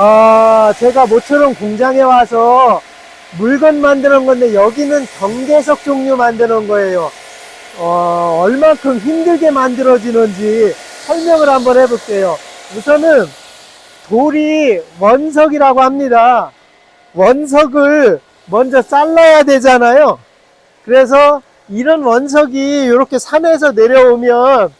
어, 제가 모처럼 공장에 와서 물건 만드는 건데 여기는 경계석 종류 만드는 거예요. 어, 얼만큼 힘들게 만들어지는지 설명을 한번 해볼게요. 우선은 돌이 원석이라고 합니다. 원석을 먼저 잘라야 되잖아요. 그래서 이런 원석이 이렇게 산에서 내려오면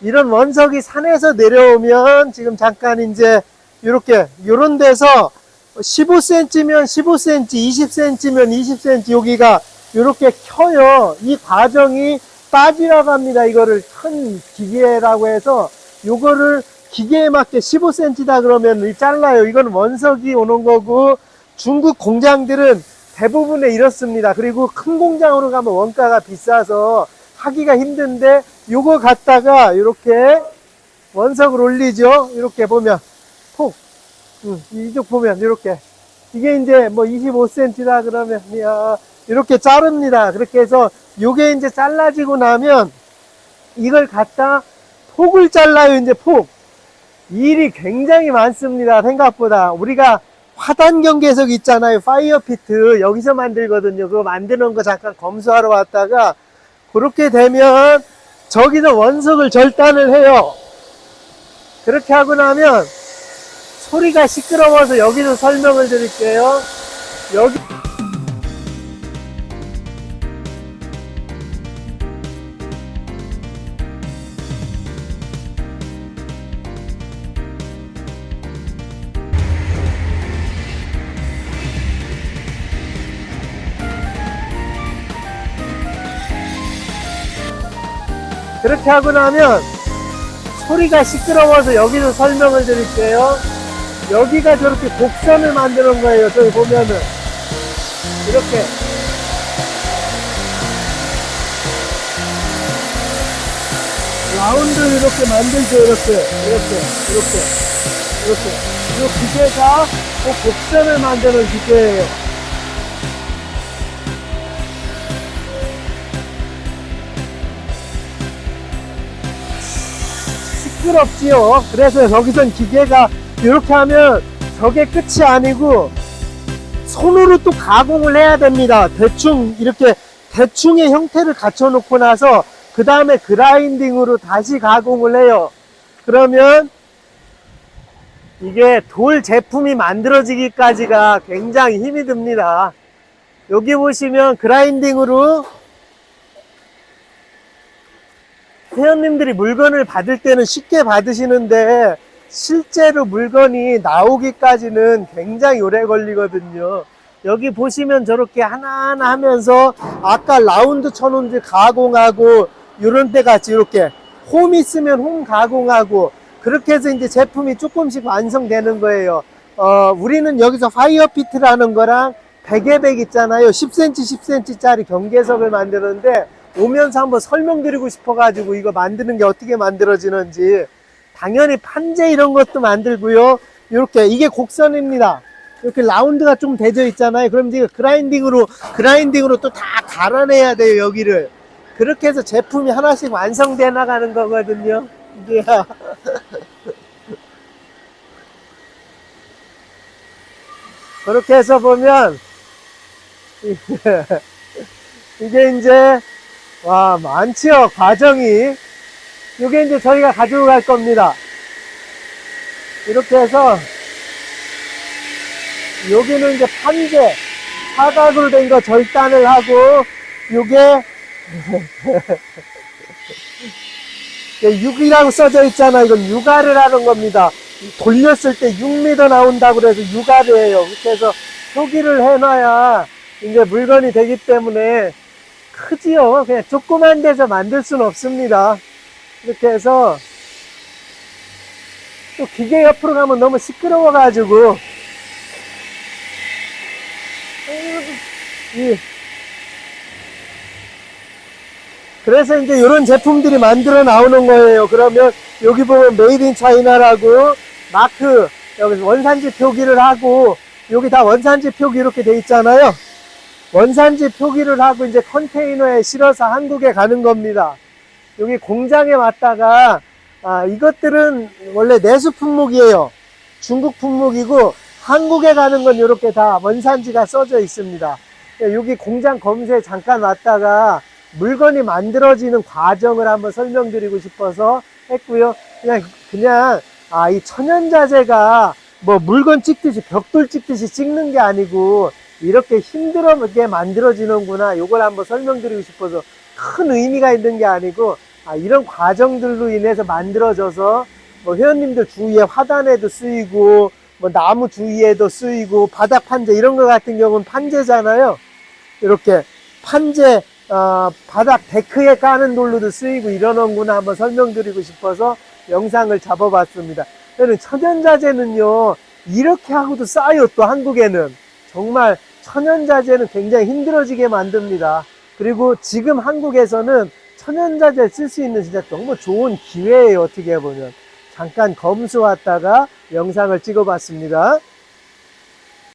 이런 원석이 산에서 내려오면 지금 잠깐 이제 이렇게 이런 데서 15cm면 15cm, 20cm면 20cm 여기가 이렇게 켜요. 이 과정이 따지라고 합니다. 이거를 큰 기계라고 해서 요거를 기계에 맞게 15cm다 그러면 이 잘라요. 이건 원석이 오는 거고 중국 공장들은 대부분에 이렇습니다. 그리고 큰 공장으로 가면 원가가 비싸서 하기가 힘든데 요거 갖다가 이렇게 원석을 올리죠. 이렇게 보면 이쪽 보면 이렇게 이게 이제 뭐 25cm다 그러면 야, 이렇게 자릅니다. 그렇게 해서 요게 이제 잘라지고 나면 이걸 갖다 폭을 잘라요. 이제 폭. 일이 굉장히 많습니다. 생각보다 우리가 화단 경계석 있잖아요. 파이어 피트 여기서 만들거든요. 그거 만드는 거 잠깐 검수하러 왔다가 그렇게 되면 저기서 원석을 절단을 해요. 그렇게 하고 나면 소리가 시끄러워서 여기서 설명을 드릴게요. 여기 그렇게 하고 나면 소리가 시끄러워서 여기서 설명을 드릴게요. 여기가 저렇게 곡선을 만드는 거예요. 저기 보면은 이렇게 라운드 이렇게 만들죠. 이렇게 이렇게 이렇게 이렇게 이 기계가 그 곡선을 만드는 기계예요. 시끄럽지요. 그래서 여기선 기계가 이렇게 하면 저게 끝이 아니고 손으로 또 가공을 해야 됩니다. 대충 이렇게 대충의 형태를 갖춰 놓고 나서 그 다음에 그라인딩으로 다시 가공을 해요. 그러면 이게 돌 제품이 만들어지기까지가 굉장히 힘이 듭니다. 여기 보시면 그라인딩으로 회원님들이 물건을 받을 때는 쉽게 받으시는데 실제로 물건이 나오기까지는 굉장히 오래 걸리거든요. 여기 보시면 저렇게 하나하나 하면서 아까 라운드 쳐놓은 가공하고 이런 때 같이 이렇게 홈 있으면 홈 가공하고 그렇게 해서 이제 제품이 조금씩 완성되는 거예요. 어, 우리는 여기서 파이어 피트라는 거랑 베개백 있잖아요. 10cm, 10cm 짜리 경계석을 만드는데 오면서 한번 설명드리고 싶어가지고 이거 만드는 게 어떻게 만들어지는지 당연히 판재 이런 것도 만들고요. 이렇게 이게 곡선입니다. 이렇게 라운드가 좀 되져 있잖아요. 그럼 이제 그라인딩으로 그라인딩으로 또 다 갈아내야 돼요 여기를. 그렇게 해서 제품이 하나씩 완성돼 나가는 거거든요. 이게 그렇게 해서 보면 이게 이제 와 많지요 과정이 이게 이제 저희가 가지고 갈 겁니다 이렇게 해서 여기는 이제 판재 사각으로 된 거 절단을 하고 요게 6이라고 써져 있잖아 이건 육아를 하는 겁니다 돌렸을 때 6m 나온다고 그래서 육아를 그래서 표기를 해놔야 이제 물건이 되기 때문에 크지요. 그냥 조그만 데서 만들 수는 없습니다. 이렇게 해서 또 기계 옆으로 가면 너무 시끄러워가지고 이 그래서 이제 이런 제품들이 만들어 나오는 거예요. 그러면 여기 보면 메이드 인 차이나라고 마크 여기 원산지 표기를 하고 여기 다 원산지 표기 이렇게 돼 있잖아요. 원산지 표기를 하고 이제 컨테이너에 실어서 한국에 가는 겁니다. 여기 공장에 왔다가 아, 이것들은 원래 내수 품목이에요. 중국 품목이고 한국에 가는 건 이렇게 다 원산지가 써져 있습니다. 예, 여기 공장 검사에 잠깐 왔다가 물건이 만들어지는 과정을 한번 설명드리고 싶어서 했고요. 그냥 그냥 아 이 천연자재가 뭐 물건 찍듯이 벽돌 찍듯이 찍는 게 아니고 이렇게 힘들게 만들어지는구나. 요걸 한번 설명드리고 싶어서 큰 의미가 있는 게 아니고 아, 이런 과정들로 인해서 만들어져서 뭐 회원님들 주위에 화단에도 쓰이고 뭐 나무 주위에도 쓰이고 바닥 판재 이런 거 같은 경우는 판재잖아요. 이렇게 판재 어, 바닥 데크에 까는 돌로도 쓰이고 이러는구나 한번 설명드리고 싶어서 영상을 잡아봤습니다. 저는 천연자재는요 이렇게 하고도 쌓여 또 한국에는 정말 천연자재는 굉장히 힘들어지게 만듭니다. 그리고 지금 한국에서는 천연자재 쓸 수 있는 진짜 너무 좋은 기회예요 어떻게 보면 잠깐 검수 왔다가 영상을 찍어봤습니다.